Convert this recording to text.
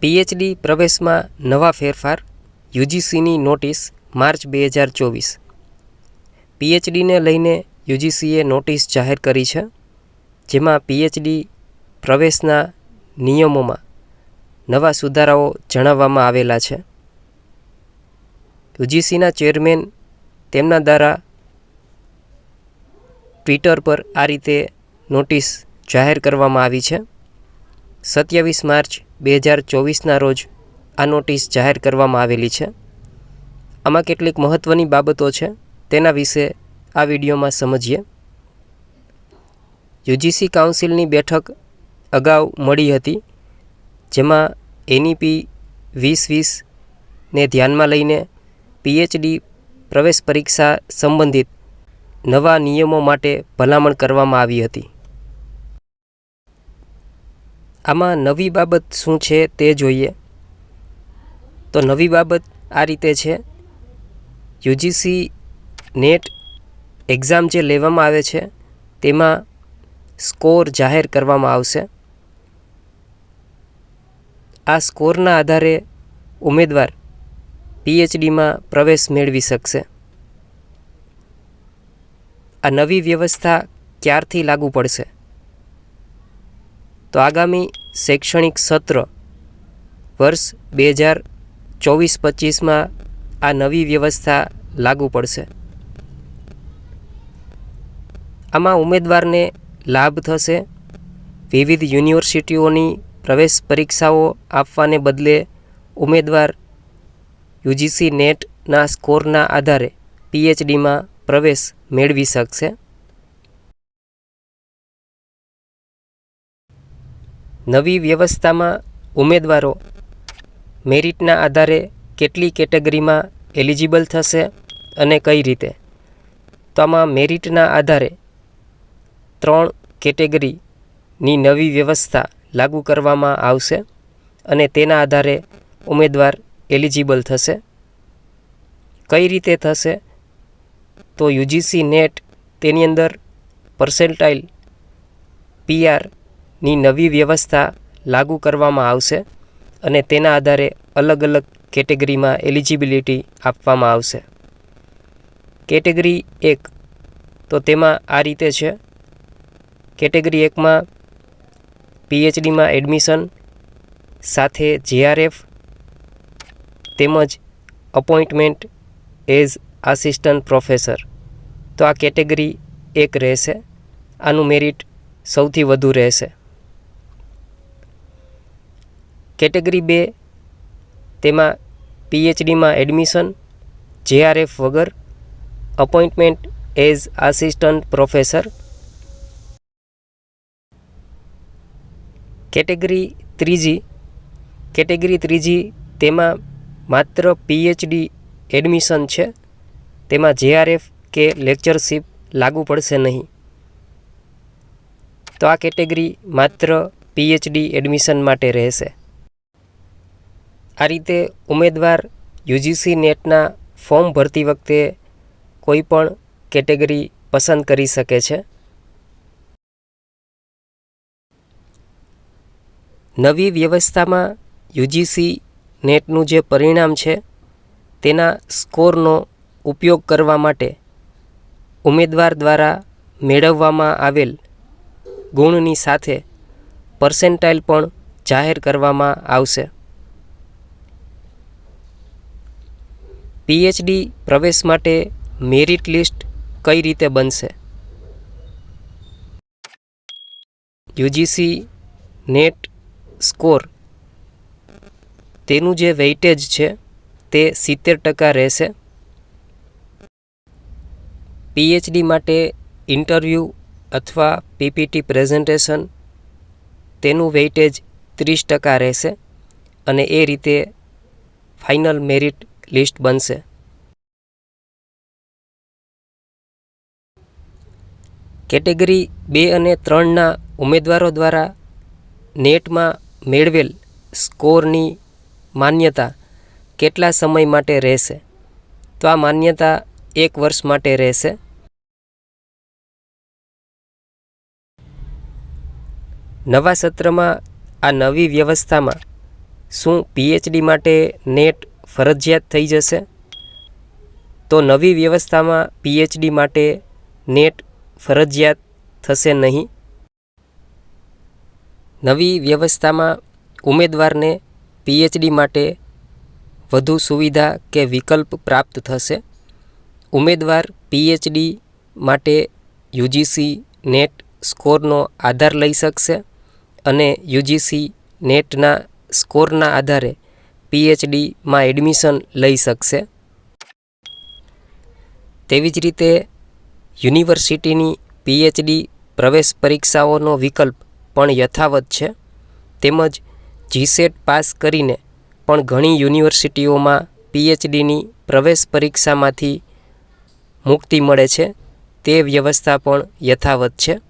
PhD પ્રવેશમાં નવા ફેરફાર યુજીસીની notice March બે હજાર ચોવીસ. પીએચડીને લઈને યુજીસીએ નોટિસ જાહેર કરી છે, જેમાં પીએચડી પ્રવેશના નિયમોમાં નવા સુધારાઓ જણાવવામાં આવેલા છે. યુજીસીના ચેરમેન તેમના દ્વારા ટ્વિટર પર આ રીતે નોટિસ જાહેર કરવામાં આવી છે. સત્યાવીસ માર્ચ બે હજાર ચોવીસના રોજ આ નોટિસ જાહેર કરવામાં આવેલી છે. આમાં કેટલીક મહત્ત્વની બાબતો છે તેના વિશે આ વિડીયોમાં સમજીએ. યુજીસી કાઉન્સિલની બેઠક અગાઉ મળી હતી, જેમાં એનઈપી વીસ વીસને ધ્યાનમાં લઈને પીએચડી પ્રવેશ પરીક્ષા સંબંધિત નવા નિયમો માટે ભલામણ કરવામાં આવી હતી. આમાં નવી બાબત શું છે તે જોઈએ. તો નવી બાબત આ રીતે છે. યુજીસી નેટ એક્ઝામ જે લેવામાં આવે છે, તેમાં સ્કોર જાહેર કરવામાં આવશે. આ સ્કોરના આધારે ઉમેદવાર પીએચડીમાં પ્રવેશ મેળવી શકશે. આ નવી વ્યવસ્થા ક્યારથી લાગુ પડશે? તો આગામી શૈક્ષણિક સત્ર વર્ષ બે હજાર ચોવીસ પચીસમાં આ નવી વ્યવસ્થા લાગુ પડશે. આમાં ઉમેદવારને લાભ થશે. વિવિધ યુનિવર્સિટીઓની પ્રવેશ પરીક્ષાઓ આપવાને બદલે ઉમેદવાર યુજીસી નેટના સ્કોરના આધારે પીએચડીમાં પ્રવેશ મેળવી શકશે. નવી વ્યવસ્થામાં ઉમેદવારો મેરિટના આધારે કેટલી કેટેગરીમાં એલિજિબલ થશે અને કઈ રીતે? તો આમાં મેરિટના આધારે ત્રણ કેટેગરીની નવી વ્યવસ્થા લાગુ કરવામાં આવશે અને તેના આધારે ઉમેદવાર એલિજિબલ થશે. કઈ રીતે થશે? તો યુજીસી નેટ તેની અંદર પર્સેન્ટાઇલ પીઆરની નવી વ્યવસ્થા લાગુ કરવામાં આવશે અને તેના આધારે અલગ અલગ કેટેગરીમાં એલિજિબિલિટી આપવામાં આવશે. કેટેગરી એક તો તેમાં આ રીતે છે. કેટેગરી એકમાં પીએચડીમાં એડમિશન, સાથે જીઆરએફ, તેમજ અપોઇન્ટમેન્ટ એઝ આસિસ્ટન્ટ પ્રોફેસર. તો આ કેટેગરી એક રહેશે. આનું મેરિટ સૌથી વધુ રહેશે. કેટેગરી બે, તેમાં પીએચડીમાં એડમિશન જેઆરએફ વગર, appointment as assistant professor. Category ત્રીજી કેટેગરી ત્રીજી તેમાં માત્ર પીએચડી એડમિશન છે, તેમાં જેઆરએફ કે લેક્ચરશીપ લાગુ પડશે નહીં. તો આ કેટેગરી માત્ર પીએચડી એડમિશન માટે રહેશે. આ રીતે ઉમેદવાર યુજીસી નેટના ફોર્મ ભરતી વખતે કોઈ પણ કેટેગરી પસંદ કરી શકે છે. નવી વ્યવસ્થામાં યુજીસી નેટનું જે પરિણામ છે, તેના સ્કોરનો ઉપયોગ કરવા માટે ઉમેદવાર દ્વારા મેળવવામાં આવેલ ગુણની સાથે પર્સેન્ટાઇલ પણ જાહેર કરવામાં આવશે. પીએચડી પ્રવેશ માટે મેરિટ લિસ્ટ કઈ રીતે બનશે? યુજીસી નેટ સ્કોર તેનું જે વેઇટેજ છે તે સિત્તેર ટકા રહેશે. પીએચડી માટે ઇન્ટરવ્યૂ અથવા પીપીટી પ્રેઝન્ટેશન તેનું વેઇટેજ ત્રીસ ટકા રહેશે અને એ રીતે ફાઇનલ મેરિટ લિસ્ટ બનશે. કેટેગરી બે અને ત્રણના ઉમેદવારો દ્વારા નેટમાં મેળવેલ સ્કોરની માન્યતા કેટલા સમય માટે રહેશે? તો આ માન્યતા એક વર્ષ માટે રહેશે. નવા સત્રમાં આ નવી વ્યવસ્થામાં શું પીએચડી માટે નેટ ફરજિયાત થઈ જશે. તો નવી વ્યવસ્થામાં પીએચડી માટે નેટ ફરજિયાત થશે નહીં. નવી વ્યવસ્થામાં ઉમેદવારને પીએચડી માટે વધુ સુવિધા કે વિકલ્પ પ્રાપ્ત થશે. ઉમેદવાર પીએચડી માટે યુજીસી નેટ સ્કોરનો આધાર લઈ શકશે અને યુજીસી નેટના સ્કોરના આધારે પીએચડીમાં એડમિશન લઈ શકશે. તેવી જ રીતે યુનિવર્સિટીની પીએચડી પ્રવેશ પરીક્ષાઓનો વિકલ્પ પણ યથાવત છે. તેમજ જીસેટ પાસ કરીને પણ ઘણી યુનિવર્સિટીઓમાં પીએચડીની પ્રવેશ પરીક્ષામાંથી મુક્તિ મળે છે. તે વ્યવસ્થા પણ યથાવત છે.